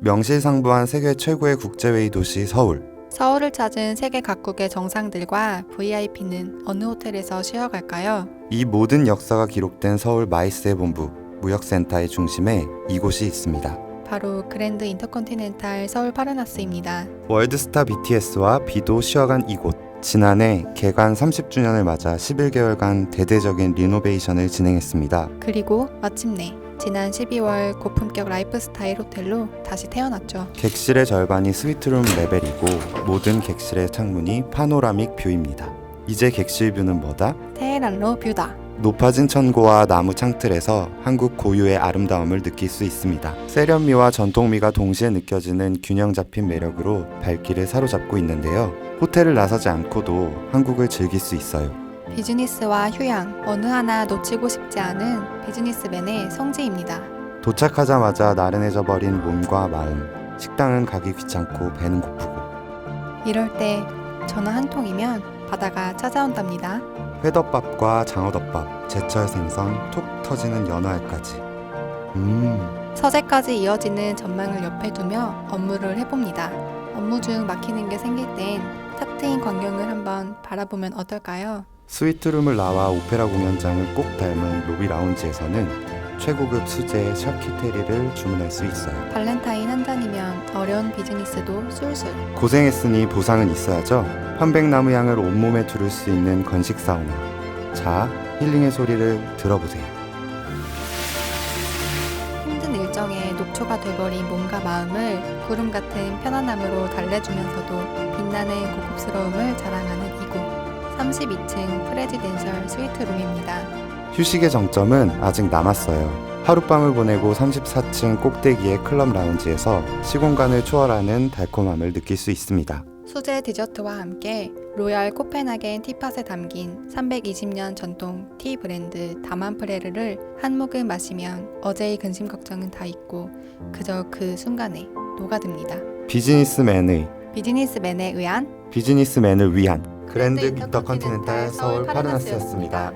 명실상부한 세계 최고의 국제회의 도시 서울. 서울을 찾은 세계 각국의 정상들과 VIP는 어느 호텔에서 쉬어갈까요? 이 모든 역사가 기록된 서울 마이스의 본부 무역센터의 중심에 이곳이 있습니다. 바로 그랜드 인터컨티넨탈 서울 파르나스입니다. 월드스타 BTS와 비도 쉬어간 이곳. 지난해 개관 30주년을 맞아 11개월간 대대적인 리노베이션을 진행했습니다. 그리고 마침내 지난 12월 고품격 라이프스타일 호텔로 다시 태어났죠. 객실의 절반이 스위트룸 레벨이고 모든 객실의 창문이 파노라믹 뷰입니다. 이제 객실 뷰는 뭐다? 테헤란로 뷰다. 높아진 천고와 나무 창틀에서 한국 고유의 아름다움을 느낄 수 있습니다. 세련미와 전통미가 동시에 느껴지는 균형 잡힌 매력으로 발길을 사로잡고 있는데요. 호텔을 나서지 않고도 한국을 즐길 수 있어요. 비즈니스와 휴양 어느 하나 놓치고 싶지 않은 비즈니스맨의 성지입니다. 도착하자마자 나른해져 버린 몸과 마음. 식당은 가기 귀찮고 배는 고프고 이럴 때 전화 한 통이면 바다가 찾아온답니다. 회덮밥과 장어덮밥, 제철 생선, 톡 터지는 연어알까지. 음, 서재까지 이어지는 전망을 옆에 두며 업무를 해봅니다. 업무 중 막히는 게 생길 땐 탁 트인 광경을 한번 바라보면 어떨까요? 스위트룸을 나와 오페라 공연장을 꼭 닮은 로비 라운지에서는 최고급 수제 샤키테리를 주문할 수 있어요. 발렌타인 한 잔이면 어려운 비즈니스도 술술. 고생했으니 보상은 있어야죠. 편백나무 향을 온몸에 두를 수 있는 건식 사우나. 자, 힐링의 소리를 들어보세요. 힘든 일정에 녹초가 돼버린 몸과 마음을 구름 같은 편안함으로 달래주면서도 빛나는 고급스러움을 자랑하는 32층 프레지덴셜 스위트룸입니다. 휴식의 정점은 아직 남았어요. 하룻밤을 보내고 34층 꼭대기의 클럽 라운지에서 시공간을 초월하는 달콤함을 느낄 수 있습니다. 수제 디저트와 함께 로얄 코펜하겐 티팟에 담긴 320년 전통 티 브랜드 다만프레르를 한 모금 마시면 어제의 근심 걱정은 다 잊고 그저 그 순간에 녹아듭니다. 비즈니스맨의 비즈니스맨에 의한 비즈니스맨을 위한 그랜드 인터컨티넨탈 서울 파르나스였습니다.